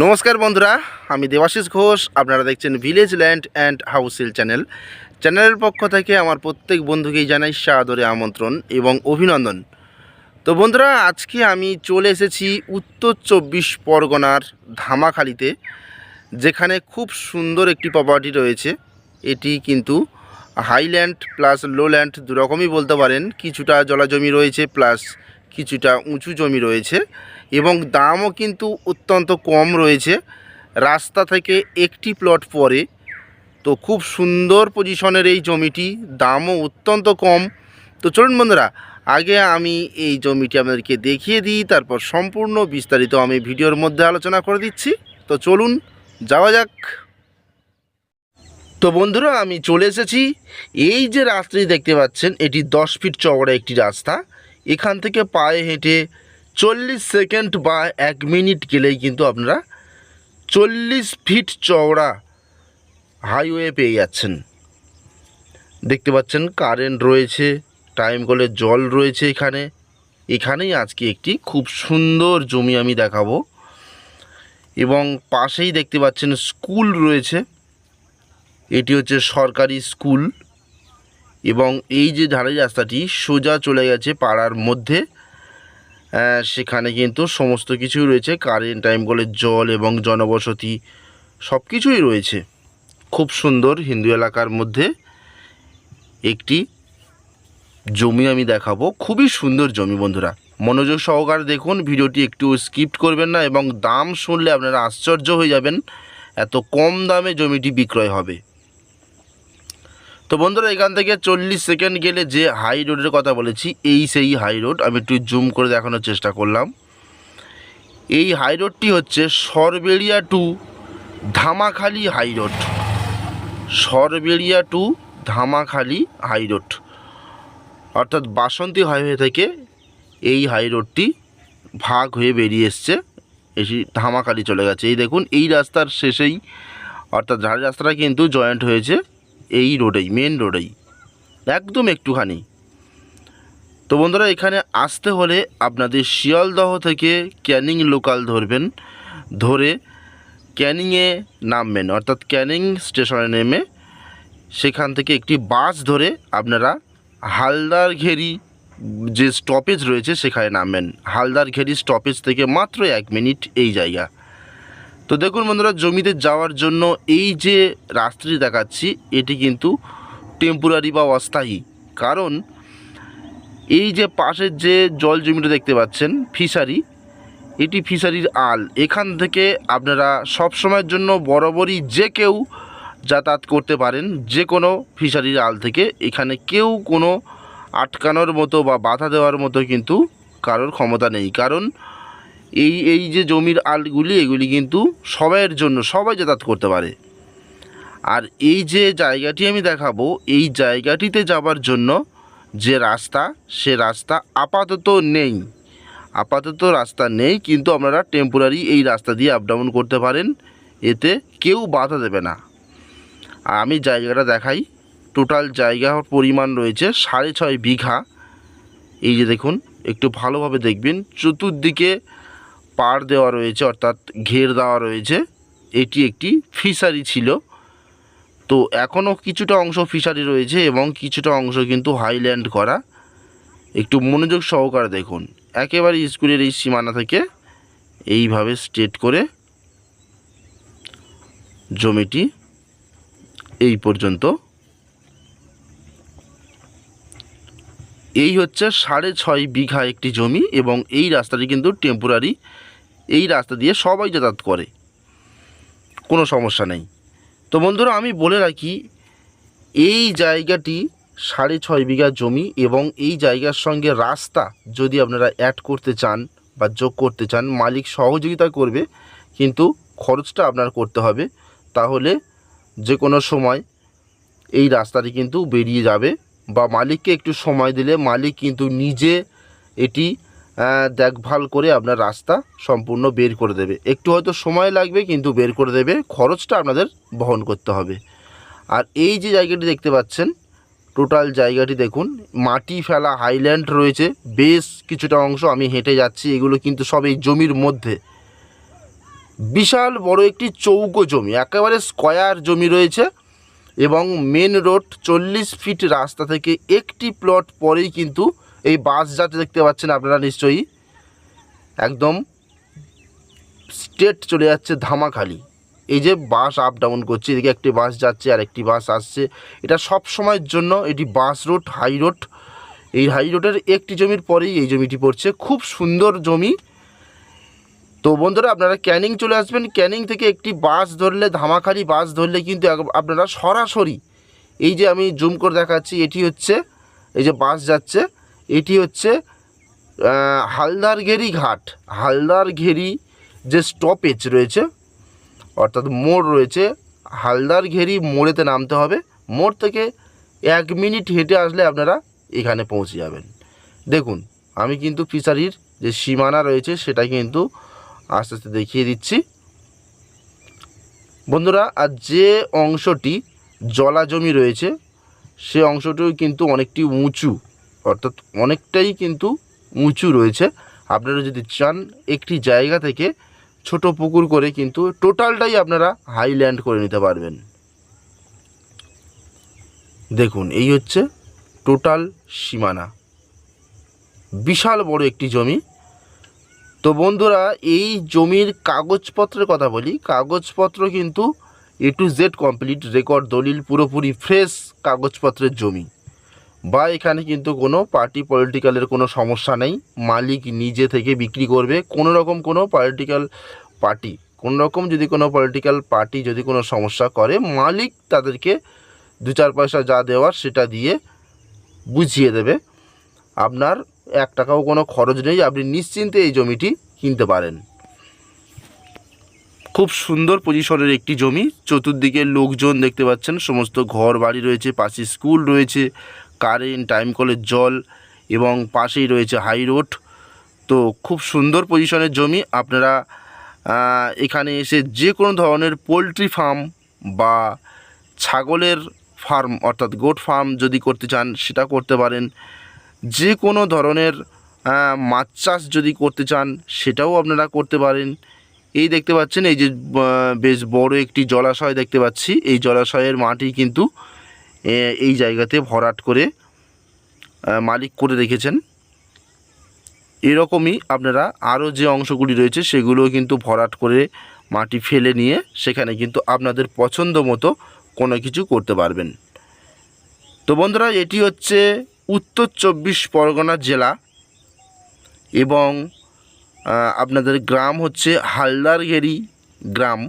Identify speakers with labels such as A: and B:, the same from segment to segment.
A: নমস্কার বন্ধুরা, আমি দেবাশিস ঘোষ, আপনারা দেখছেন village land and house channel চ্যানেলের পক্ষ থেকে আমার প্রত্যেক বন্ধুকেই জানাই সাদরে আমন্ত্রণ এবং অভিনন্দন। তো বন্ধুরা, আজকে আমি চলে এসেছি উত্তর চব্বিশ পরগনার ধামাখালিতে, যেখানে খুব সুন্দর একটি প্রপার্টি রয়েছে। এটি কিন্তু হাইল্যান্ড প্লাস লোল্যান্ড দুরকমই বলতে পারেন। কিছুটা জলাজমি রয়েছে প্লাস কিছুটা উঁচু জমি রয়েছে। এবং দামও কিন্তু অত্যন্ত কম রয়েছে। রাস্তা থেকে একটি প্লট পরে। তো খুব সুন্দর পজিশনের এই জমিটি, দামও অত্যন্ত কম। তো চলুন বন্ধুরা, আগে আমি এই জমিটি আপনাদেরকে দেখিয়ে দিই, তারপর সম্পূর্ণ বিস্তারিত আমি ভিডিওর মধ্যে আলোচনা করে দিচ্ছি। তো চলুন, যাওয়া যাক। তো বন্ধুরা, আমি চলে এসেছি। এই যে রাস্তাটি দেখতে পাচ্ছেন, এটি দশ ফিট চওড়া একটি রাস্তা। এখান থেকে পায়ে হেঁটে চল্লিশ সেকেন্ড বা এক মিনিট গেলেই কিন্তু আপনারা চল্লিশ ফিট চওড়া হাইওয়ে পেয়ে যাচ্ছেন। দেখতে পাচ্ছেন কারেন্ট রয়েছে, টাইম কলের জল রয়েছে এখানে। এখানেই আজকে একটি খুব সুন্দর জমি আমি দেখাবো। এবং পাশেই দেখতে পাচ্ছেন স্কুল রয়েছে, এটি হচ্ছে সরকারি স্কুল। এবং এই যে ঢালাই রাস্তাটি সোজা চলে গেছে পাড়ার মধ্যে। সেখানে কিন্তু সমস্ত কিছুই রয়েছে। কারেন্ট টাইম কলের জল এবং জনবসতি সব কিছুই রয়েছে। খুব সুন্দর হিন্দু এলাকার মধ্যে একটি জমি আমি দেখাবো। খুবই সুন্দর জমি বন্ধুরা। মনোযোগ সহকারে দেখুন, ভিডিওটি একটু স্কিপ করবেন না এবং দাম শুনলে আপনারা আশ্চর্য হয়ে যাবেন, এত কম দামে জমিটি বিক্রয় হবে। তো বন্ধুরা, এখান থেকে চল্লিশ সেকেন্ড গেলে যে হাই রোডের কথা বলেছি, এই সেই হাই রোড আমি একটু জুম করে দেখানোর চেষ্টা করলাম। এই হাই রোডটি হচ্ছে Sarberia to Dhamakhali high road Sarberia to Dhamakhali high road অর্থাৎ বাসন্তী হাইওয়ে থেকে এই হাই রোডটি ভাগ হয়ে বেরিয়ে এসছে, এসে ধামাখালি চলে গেছে। এই দেখুন, এই রাস্তার শেষেই, অর্থাৎ ঝাড় রাস্তাটা কিন্তু জয়েন্ট হয়েছে। এই রোডেই মেন রোডেই। একদম একটুখানি। তো বন্ধুরা, এখানে আসতে হলে আপনাদের শিয়ালদহ থেকে ক্যানিং লোকাল ধরবেন। ধরে ক্যানিংয়ে নামবেন, অর্থাৎ ক্যানিং স্টেশনে নেমে সেখান থেকে একটি বাস ধরে আপনারা হালদার ঘেরি যে স্টপেজ রয়েছে, সেখানে নামবেন। হালদার ঘেরি স্টপেজ থেকে মাত্র এক মিনিট এই জায়গা। তো দেখুন বন্ধুরা, জমিতে যাওয়ার জন্য এই যে রাস্তাটি দেখাচ্ছি, এটি কিন্তু টেম্পোরারি বা অস্থায়ী। কারণ এই যে পাশের যে জল জমিটা দেখতে পাচ্ছেন, ফিশারি, এটি ফিশারির আল। এখান থেকে আপনারা সব সময়ের জন্য বরাবরই যে কেউ যাতায়াত করতে পারেন যে কোনো ফিশারির আল থেকে। এখানে কেউ কোনো আটকানোর মতো বা বাধা দেওয়ার মতো কিন্তু কারোর ক্ষমতা নেই। কারণ এই এই যে জমির আলগুলি, এগুলি কিন্তু সবাইয়ের জন্য, সবাই যাতায়াত করতে পারে। আর এই যে জায়গাটি আমি দেখাবো, এই জায়গাটিতে যাবার জন্য যে রাস্তা, সে রাস্তা আপাতত নেই। আপাতত রাস্তা নেই, কিন্তু আপনারা টেম্পোরারি এই রাস্তা দিয়ে আপ ডাউন করতে পারেন। এতে কেউ বাধা দেবে না। আমি জায়গাটা দেখাই। টোটাল জায়গার পরিমাণ রয়েছে সাড়ে ছয় বিঘা। এই যে দেখুন, একটু ভালোভাবে দেখবেন। চতুর্দিকে পাড় দেওয়া রয়েছে, অর্থাৎ ঘের দেওয়া রয়েছে। এটি একটি ফিশারি ছিল। তো এখনও কিছুটা অংশ ফিশারি রয়েছে এবং কিছুটা অংশ কিন্তু হাইল্যান্ড করা। একটু মনোযোগ সহকারে দেখুন। একেবারে স্কুলের এই সীমানা থেকে এইভাবে স্ট্রেট করে জমিটি এই পর্যন্ত এই হচ্ছে সাড়ে ছয় বিঘা একটি জমি এবং এই রাস্তাটি কিন্তু টেম্পোরারি এই রাস্তা দিয়ে সবাই যাতায়াত করে। কোনো সমস্যা নেই। তো বন্ধুরা, আমি বলে রাখি, এই জায়গাটি সাড়ে ছয় বিঘা জমি এবং এই জায়গার সঙ্গে রাস্তা যদি আপনারা অ্যাড করতে চান বা যোগ করতে চান, মালিক সহযোগিতা করবে, কিন্তু খরচটা আপনার করতে হবে। তাহলে যে কোনো সময় এই রাস্তাটি কিন্তু বেরিয়ে যাবে। বা মালিককে একটু সময় দিলে মালিক কিন্তু নিজে এটি দেখভাল করে আপনার রাস্তা সম্পূর্ণ বের করে দেবে। একটু হয়তো সময় লাগবে, কিন্তু বের করে দেবে। খরচটা আপনাদের বহন করতে হবে। আর এই যে জায়গাটি দেখতে পাচ্ছেন, টোটাল জায়গাটি দেখুন, মাটি ফেলা হাইল্যান্ড রয়েছে। বেশ কিছুটা অংশ আমি হেঁটে যাচ্ছি, এগুলো কিন্তু সব এই জমির মধ্যে। বিশাল বড় একটি চৌকো জমি, একেবারে স্কয়ার জমি রয়েছে। এবং মেন রোড চল্লিশ ফিট রাস্তা থেকে একটি প্লট পরেই কিন্তু এই বাস যাতে দেখতে পাচ্ছেন আপনারা নিশ্চয়ই। একদম স্টেট চলে যাচ্ছে ধামাখালি। এই যে বাস আপ ডাউন করছে, এদিকে একটি বাস যাচ্ছে আর একটি বাস আসছে। এটা সব সময়ের জন্য এটি বাস রোড হাই রোড এই হাই রোডের একটি জমির পরেই এই জমিটি পড়ছে। খুব সুন্দর জমি। তো বন্ধুরা, আপনারা ক্যানিং চলে আসবেন। ক্যানিং থেকে একটি বাস ধরলে, ধামাখালি বাস ধরলে কিন্তু আপনারা সরাসরি এই যে আমি জুম করে দেখাচ্ছি, এটি হচ্ছে, এই যে বাস যাচ্ছে, এটি হচ্ছে হালদারঘেরি ঘাট। হালদারঘেরি যে স্টপেজ রয়েছে, অর্থাৎ মোড় রয়েছে হালদারঘেরি মোড়েতে নামতে হবে। মোড় থেকে এক মিনিট হেঁটে আসলে আপনারা এখানে পৌঁছে যাবেন। দেখুন, আমি কিন্তু ফিশারির যে সীমানা রয়েছে, সেটা কিন্তু আস্তে আস্তে দেখিয়ে দিচ্ছি। বন্ধুরা, আর যে অংশটি জলা জমি রয়েছে, সে অংশটিও কিন্তু অনেকটি উঁচু, অর্থাৎ অনেকটাই কিন্তু উঁচু রয়েছে। আপনারা যদি চান একটি জায়গা থেকে ছোট পুকুর করে কিন্তু টোটালটাই আপনারা হাইল্যান্ড করে নিতে পারবেন। দেখুন, এই হচ্ছে টোটাল সীমানা। বিশাল বড় একটি জমি। তো বন্ধুরা, এই জমির কাগজপত্রের কথা বলি। কাগজপত্র কিন্তু A to Z complete record দলিল, পুরোপুরি ফ্রেশ কাগজপত্রের জমি। বা এখানে কিন্তু কোনো পার্টি পলিটিক্যালের কোনো সমস্যা নেই। মালিক নিজে থেকে বিক্রি করবে। কোনো রকম কোনো পলিটিক্যাল পার্টি কোনো রকম যদি কোনো পলিটিক্যাল পার্টি যদি কোনো সমস্যা করে, মালিক তাদেরকে দু চার পয়সা যা দেওয়ার সেটা দিয়ে বুঝিয়ে দেবে। আপনার এক টাকাও কোনো খরচ নেই, আপনি নিশ্চিন্তে এই জমিটি কিনতে পারেন। খুব সুন্দর পজিশনের একটি জমি, চতুর্দিকে লোকজন দেখতে পাচ্ছেন, সমস্ত ঘর বাড়ি রয়েছে, পাশে স্কুল রয়েছে, কারেন্ট, টাইম কলের জল এবং পাশেই রয়েছে হাই রোড। তো খুব সুন্দর পজিশনের জমি, আপনারা এখানে এসে যে কোনো ধরনের পোলট্রি ফার্ম বা ছাগলের ফার্ম, অর্থাৎ গোট ফার্ম যদি করতে চান, সেটা করতে পারেন। যে কোনো ধরনের মাছ চাষ যদি করতে চান, সেটাও আপনারা করতে পারেন। এই দেখতে পাচ্ছেন, এই যে বেশ বড় একটি জলাশয় দেখতে পাচ্ছি। এই জলাশয়ের মাটি কিন্তু এই জায়গাতে ভরাট করে মালিক করে রেখেছেন। এরকমই আপনারা আরও যে অংশগুলি রয়েছে সেগুলোও কিন্তু ভরাট করে মাটি ফেলে নিয়ে, সেখানে কিন্তু আপনাদের পছন্দ মতো কোনো কিছু করতে পারবেন। তো বন্ধুরা, এটি হচ্ছে উত্তর চব্বিশ পরগনা জেলা এবং আপনাদের গ্রাম হচ্ছে হালদারগেরি গ্রাম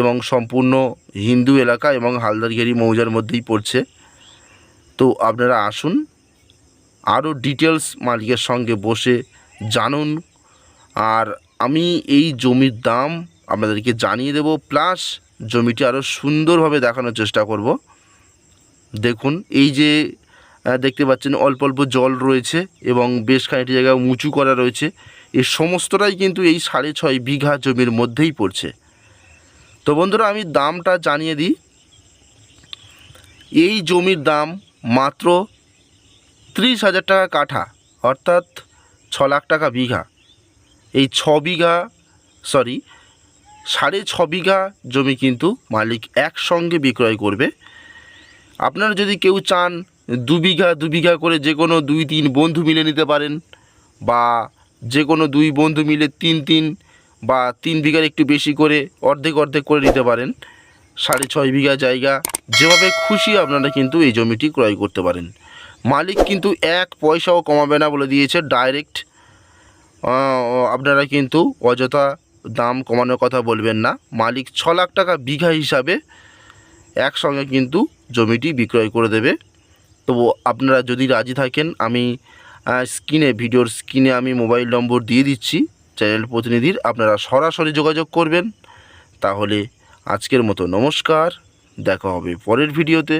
A: এবং সম্পূর্ণ হিন্দু এলাকা এবং হালদারগেরি মৌজার মধ্যেই পড়ছে। তো আপনারা আসুন, আরও ডিটেলস মালিকের সঙ্গে বসে জানুন। আর আমি এই জমির দাম আপনাদেরকে জানিয়ে দেব, প্লাস জমিটি আরও সুন্দরভাবে দেখানোর চেষ্টা করব। দেখুন, এই যে দেখতে পাচ্ছেন অল্প অল্প জল রয়েছে এবং বেশ খানিকটি জায়গা উঁচু করা রয়েছে। এই সমস্তটাই কিন্তু এই সাড়ে ছয় বিঘা জমির মধ্যেই পড়ছে। তো বন্ধুরা, আমি দামটা জানিয়ে দিই। এই জমির দাম মাত্র ত্রিশ হাজার টাকা কাঠা, অর্থাৎ ছ লাখ টাকা বিঘা। এই ছ বিঘা সরি সাড়ে ছ বিঘা জমি কিন্তু মালিক একসঙ্গে বিক্রয় করবে। আপনারা যদি কেউ চান দু বিঘা দু বিঘা করে যে কোনো দুই, তিন বন্ধু মিলে নিতে পারেন বা যে কোনো দুই বন্ধু মিলে তিন তিন বা তিন বিঘার একটু বেশি করে অর্ধেক অর্ধেক করে নিতে পারেন। সাড়ে ছয় বিঘা জায়গা, যেভাবে খুশি আপনারা কিন্তু এই জমিটি ক্রয় করতে পারেন। মালিক কিন্তু এক পয়সাও কমাবে না বলে দিয়েছে ডাইরেক্ট আপনারা কিন্তু অযথা দাম কমানোর কথা বলবেন না। মালিক ছ লাখ টাকা বিঘা হিসাবে একসঙ্গে কিন্তু জমিটি বিক্রয় করে দেবে। তো আপনারা যদি রাজি থাকেন, আমি স্ক্রিনে, ভিডিওর স্ক্রিনে আমি মোবাইল নম্বর দিয়ে দিচ্ছি, চ্যানেল প্রতিনিধির, আপনারা সরাসরি যোগাযোগ করবেন। তাহলে আজকের মতো নমস্কার, দেখা হবে পরের ভিডিওতে।